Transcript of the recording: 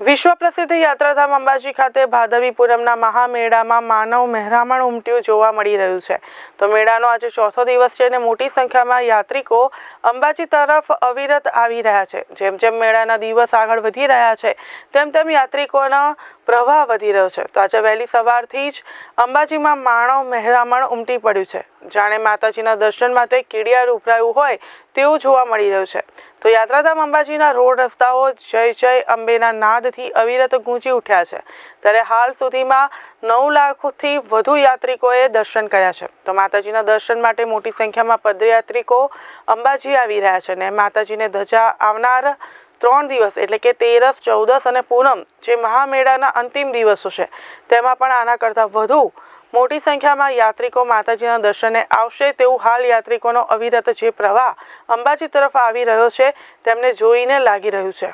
વિશ્વ પ્રસિદ્ધ યાત્રાધામ અંબાજી ખાતે ભાદરવી પૂનમના મહામેળામાં માનવ મહેરામણ ઉમટ્યું જોવા મળી રહ્યું છે. તો મેળાનો આજે ચોથો દિવસ છે અને મોટી સંખ્યામાં યાત્રિકો અંબાજી તરફ અવિરત આવી રહ્યા છે. જેમ જેમ મેળાના દિવસ આગળ વધી રહ્યા છે, તેમ તેમ યાત્રિકોનો પ્રવાહ વધી રહ્યો છે. તો આજે વહેલી સવારથી જ અંબાજીમાં માણવ મહેરામણ ઉમટી પડ્યું છે. જાણે માતાજીના દર્શન માટે કીડિયાર ઉભરાયું હોય તેવું જોવા મળી રહ્યું છે. તો યાત્રાધામ અંબાજીના રોડ રસ્તાઓ જય જય અંબેના નાદથી અવિરત ગૂંજી ઉઠ્યા છે. ત્યારે હાલ સુધીમાં નવ લાખથી વધુ યાત્રિકોએ દર્શન કર્યા છે. તો માતાજીના દર્શન માટે મોટી સંખ્યામાં પદયાત્રિકો અંબાજી આવી રહ્યા છે અને માતાજીને ધજા આવનાર ત્રણ દિવસ, એટલે કે તેરસ, ચૌદસ અને પૂનમ જે મહામેળાના અંતિમ દિવસો છે, તેમાં પણ આના કરતાં વધુ મોટી સંખ્યામાં યાત્રિકો માતાજીના દર્શને આવશે. તેવું હાલ યાત્રિકોનો અવિરત જે પ્રવાહ અંબાજી તરફ આવી રહ્યો છે, તેમને જોઈને લાગી રહ્યું છે.